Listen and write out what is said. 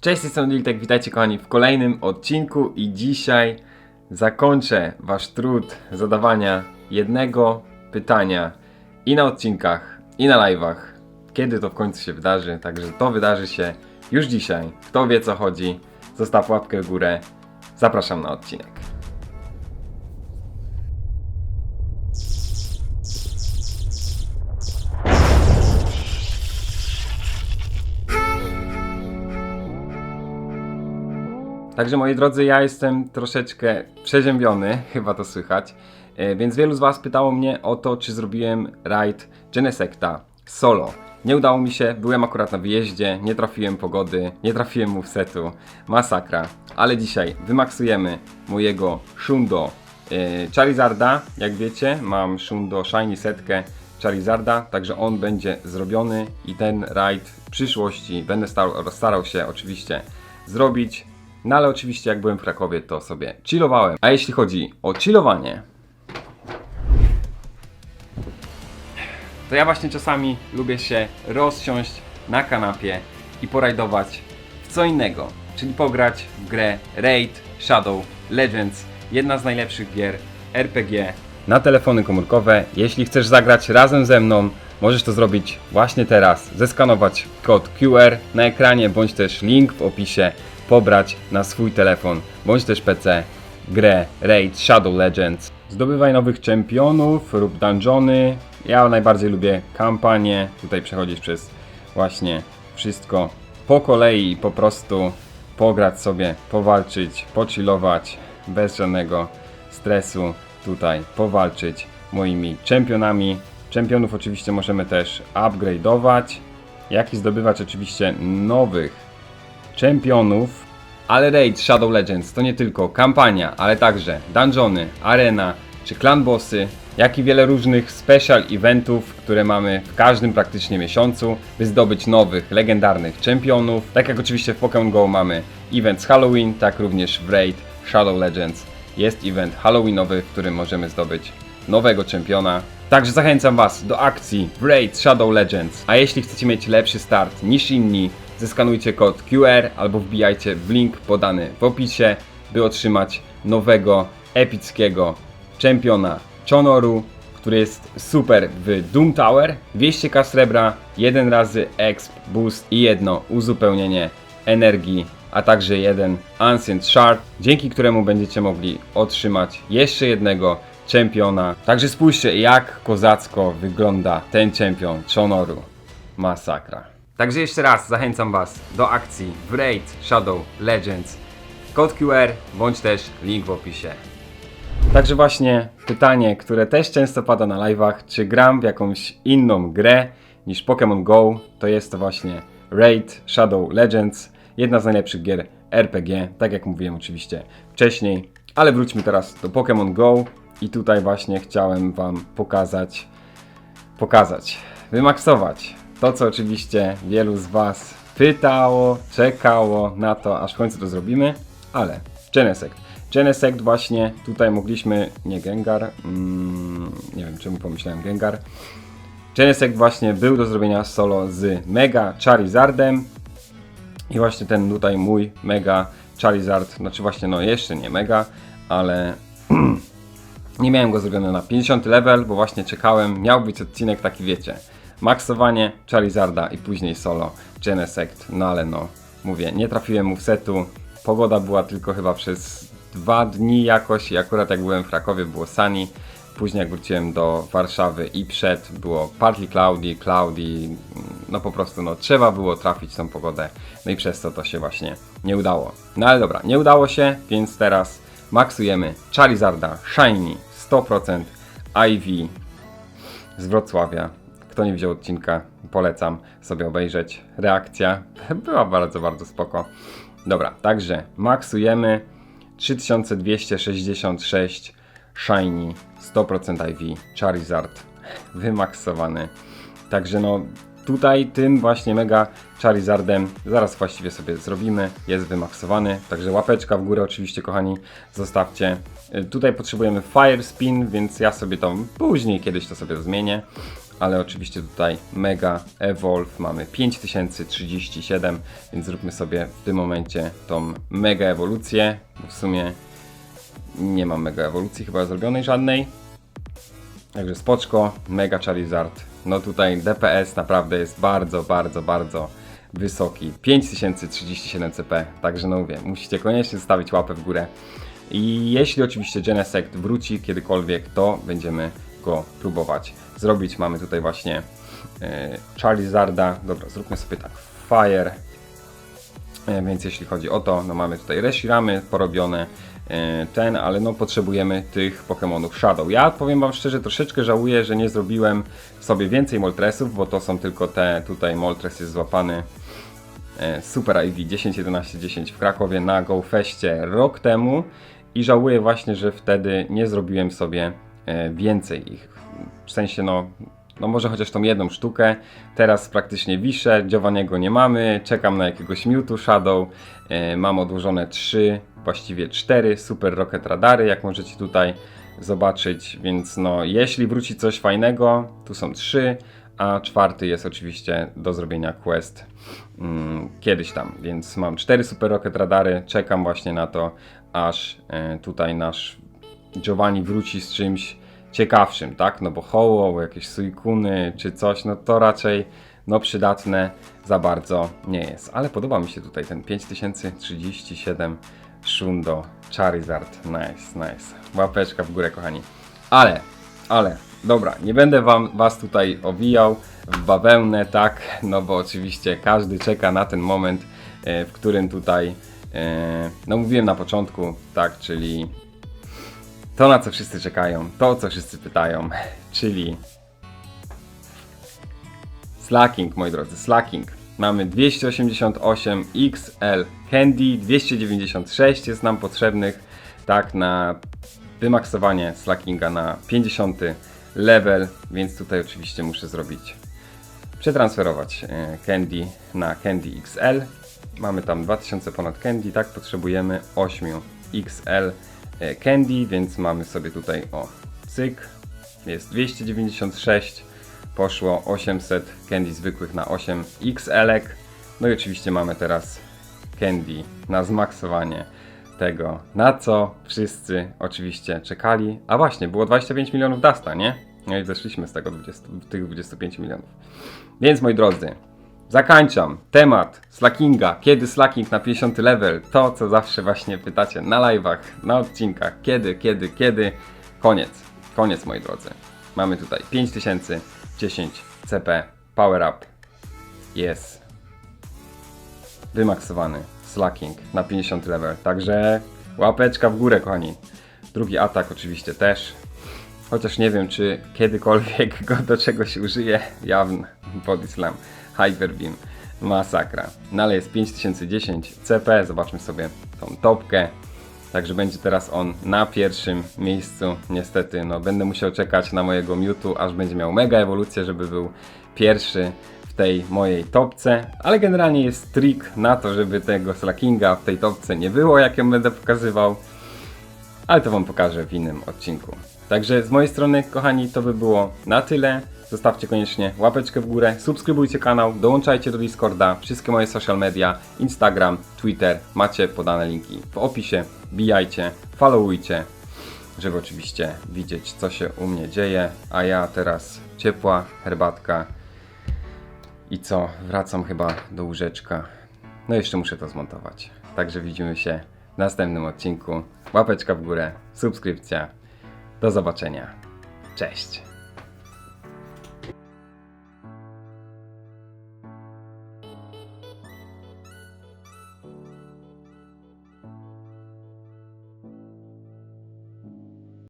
Cześć, jestem Liltek, witajcie kochani w kolejnym odcinku i dzisiaj zakończę wasz trud zadawania jednego pytania i na odcinkach, i na live'ach. Kiedy to w końcu się wydarzy, także to wydarzy się już dzisiaj. Kto wie co chodzi, zostaw łapkę w górę. Zapraszam na odcinek. Także moi drodzy, ja jestem troszeczkę przeziębiony, chyba to słychać. E, Więc wielu z Was pytało mnie o to, czy zrobiłem raid Genesecta solo. Nie udało mi się, byłem akurat na wyjeździe, nie trafiłem pogody, nie trafiłem movesetu, masakra. Ale dzisiaj wymaksujemy mojego Shundo e, Charizarda, jak wiecie, mam Shundo Shiny setkę Charizarda, także on będzie zrobiony i ten raid w przyszłości będę stał, starał się oczywiście zrobić. No ale oczywiście jak byłem w Krakowie to sobie chillowałem. A jeśli chodzi o chillowanie, to ja właśnie czasami lubię się rozsiąść na kanapie i porajdować w co innego, czyli pograć w grę Raid Shadow Legends, jedna z najlepszych gier RPG na telefony komórkowe. Jeśli chcesz zagrać razem ze mną, możesz to zrobić właśnie teraz. Zeskanować kod QR na ekranie, bądź też link w opisie, pobrać na swój telefon, bądź też PC grę Raid Shadow Legends. Zdobywaj nowych czempionów lub dungeony. Ja najbardziej lubię kampanię. Tutaj przechodzić przez właśnie wszystko po kolei i po prostu pograć sobie, powalczyć, pochillować bez żadnego stresu. Tutaj powalczyć moimi czempionami. Czempionów oczywiście możemy też upgrade'ować, jak i zdobywać oczywiście nowych czempionów. Ale Raid Shadow Legends to nie tylko kampania, ale także dungeony, arena czy clan bossy, jak i wiele różnych special eventów, które mamy w każdym praktycznie miesiącu, by zdobyć nowych, legendarnych czempionów. Tak jak oczywiście w Pokémon Go mamy event z Halloween, tak również w Raid Shadow Legends jest event Halloweenowy, w którym możemy zdobyć nowego czempiona. Także zachęcam Was do akcji w Raid Shadow Legends. A jeśli chcecie mieć lepszy start niż inni, zeskanujcie kod QR albo wbijajcie w link podany w opisie, by otrzymać nowego, epickiego czempiona Chonoru, który jest super w Doom Tower. 200k srebra, jeden razy exp boost i jedno uzupełnienie energii, a także jeden Ancient Shard, dzięki któremu będziecie mogli otrzymać jeszcze jednego czempiona. Także spójrzcie jak kozacko wygląda ten czempion Chonoru. Masakra. Także jeszcze raz zachęcam Was do akcji w Raid Shadow Legends. Kod QR bądź też link w opisie. Także właśnie pytanie, które też często pada na live'ach, czy gram w jakąś inną grę niż Pokémon Go, to jest to właśnie Raid Shadow Legends, jedna z najlepszych gier RPG, tak jak mówiłem oczywiście wcześniej. Ale wróćmy teraz do Pokémon Go i tutaj właśnie chciałem Wam pokazać, pokazać, wymaksować to, co oczywiście wielu z Was pytało, czekało na to, aż w końcu to zrobimy, ale Genesect. Genesect właśnie tutaj mogliśmy, nie Gengar, mm, nie wiem czemu pomyślałem Gengar. Genesect właśnie był do zrobienia solo z Mega Charizardem i właśnie ten tutaj mój Mega Charizard, znaczy właśnie no jeszcze nie Mega, ale nie miałem go zrobione na 50 level, bo właśnie czekałem, miał być odcinek taki wiecie, maksowanie Charizarda i później solo Genesect, no ale no, mówię, nie trafiłem mu w setu, pogoda była tylko chyba przez dwa dni jakoś i akurat jak byłem w Krakowie było sunny, później jak wróciłem do Warszawy i przed było partly cloudy, cloudy, no po prostu no trzeba było trafić tą pogodę, no i przez to to się właśnie nie udało. No ale dobra, nie udało się, więc teraz maksujemy Charizarda Shiny 100% IV z Wrocławia. Kto nie widział odcinka, polecam sobie obejrzeć. Reakcja była bardzo, bardzo spoko. Dobra, także maksujemy 3266 Shiny 100% IV Charizard wymaksowany. Także no tutaj tym właśnie mega Charizardem zaraz właściwie sobie zrobimy. Jest wymaksowany, także łapeczka w górę oczywiście kochani zostawcie. Y, Tutaj potrzebujemy Fire Spin, więc ja sobie to później kiedyś to sobie zmienię. Ale oczywiście tutaj Mega Evolve mamy 5037, więc zróbmy sobie w tym momencie tą Mega Ewolucję, w sumie nie mam Mega Ewolucji chyba zrobionej żadnej. Także spoczko, Mega Charizard. No tutaj DPS naprawdę jest bardzo, bardzo, bardzo wysoki. 5037 CP, także no mówię, musicie koniecznie zostawić łapę w górę. I jeśli oczywiście Genesect wróci kiedykolwiek, to będziemy go próbować zrobić. Mamy tutaj właśnie e, Charizarda. Dobra, zróbmy sobie tak. Fire. E, Więc jeśli chodzi o to, no mamy tutaj Reshiramy porobione, e, ten, ale no potrzebujemy tych Pokémonów Shadow. Ja powiem Wam szczerze, troszeczkę żałuję, że nie zrobiłem sobie więcej Moltresów, bo to są tylko te, tutaj Moltres jest złapany Super IV 10, 11, 10 w Krakowie na GoFeście rok temu i żałuję właśnie, że wtedy nie zrobiłem sobie więcej ich. W sensie no, no może chociaż tą jedną sztukę. Teraz praktycznie wiszę, Giovanniego nie mamy, czekam na jakiegoś Mewtwo Shadow. E, mam odłożone 3, właściwie 4 Super Rocket Radary, jak możecie tutaj zobaczyć, więc no jeśli wróci coś fajnego, tu są 3, a czwarty jest oczywiście do zrobienia quest mm, kiedyś tam, więc mam 4 Super Rocket Radary, czekam właśnie na to, aż e, tutaj nasz Giovanni wróci z czymś ciekawszym, tak? No bo Hoło, jakieś Suikuny czy coś, no to raczej no przydatne za bardzo nie jest. Ale podoba mi się tutaj ten 5037 Shundo Charizard. Nice, nice. Łapeczka w górę, kochani. Ale, ale, dobra, nie będę wam, was tutaj owijał w bawełnę, tak? No bo oczywiście każdy czeka na ten moment, e, w którym tutaj, e, no mówiłem na początku, tak, czyli to na co wszyscy czekają, to co wszyscy pytają, czyli Slacking, moi drodzy, Slacking. Mamy 288 XL Candy, 296 jest nam potrzebnych, tak, na wymaksowanie Slackinga na 50 level, więc tutaj oczywiście muszę zrobić, przetransferować e, Candy na Candy XL. Mamy tam 2000 ponad Candy, tak, potrzebujemy 8 XL Candy, więc mamy sobie tutaj o cyk, jest 296, poszło 800 Candy zwykłych na 8 XL. No i oczywiście mamy teraz Candy na zmaksowanie tego, na co wszyscy oczywiście czekali. A właśnie, było 25 milionów Dasta, nie? No i zeszliśmy z tego 20, tych 25 milionów. Więc moi drodzy, Zakończam temat slackinga. Kiedy slacking na 50 level? To, co zawsze właśnie pytacie na live'ach, na odcinkach. Kiedy, kiedy, kiedy? Koniec. Koniec, moi drodzy. Mamy tutaj 5000, 10 CP, power up. Jest wymaksowany slacking na 50 level. Także łapeczka w górę, kochani. Drugi atak oczywiście też. Chociaż nie wiem, czy kiedykolwiek go do czegoś użyję. Jawny body slam. Hyper Beam. Masakra. No ale jest 5010 CP. Zobaczmy sobie tą topkę. Także będzie teraz on na pierwszym miejscu. Niestety, no będę musiał czekać na mojego Mewtwo, aż będzie miał mega ewolucję, żeby był pierwszy w tej mojej topce. Ale generalnie jest trik na to, żeby tego slackinga w tej topce nie było, jak ją będę pokazywał ale to Wam pokażę w innym odcinku. Także z mojej strony, kochani, to by było na tyle. Zostawcie koniecznie łapeczkę w górę, subskrybujcie kanał, dołączajcie do Discorda, wszystkie moje social media, Instagram, Twitter, macie podane linki w opisie, bijajcie, followujcie, żeby oczywiście widzieć, co się u mnie dzieje. A ja teraz ciepła herbatka i co, wracam chyba do łóżeczka. No jeszcze muszę to zmontować. Także widzimy się w następnym odcinku. Łapeczka w górę, subskrypcja. Do zobaczenia. Cześć.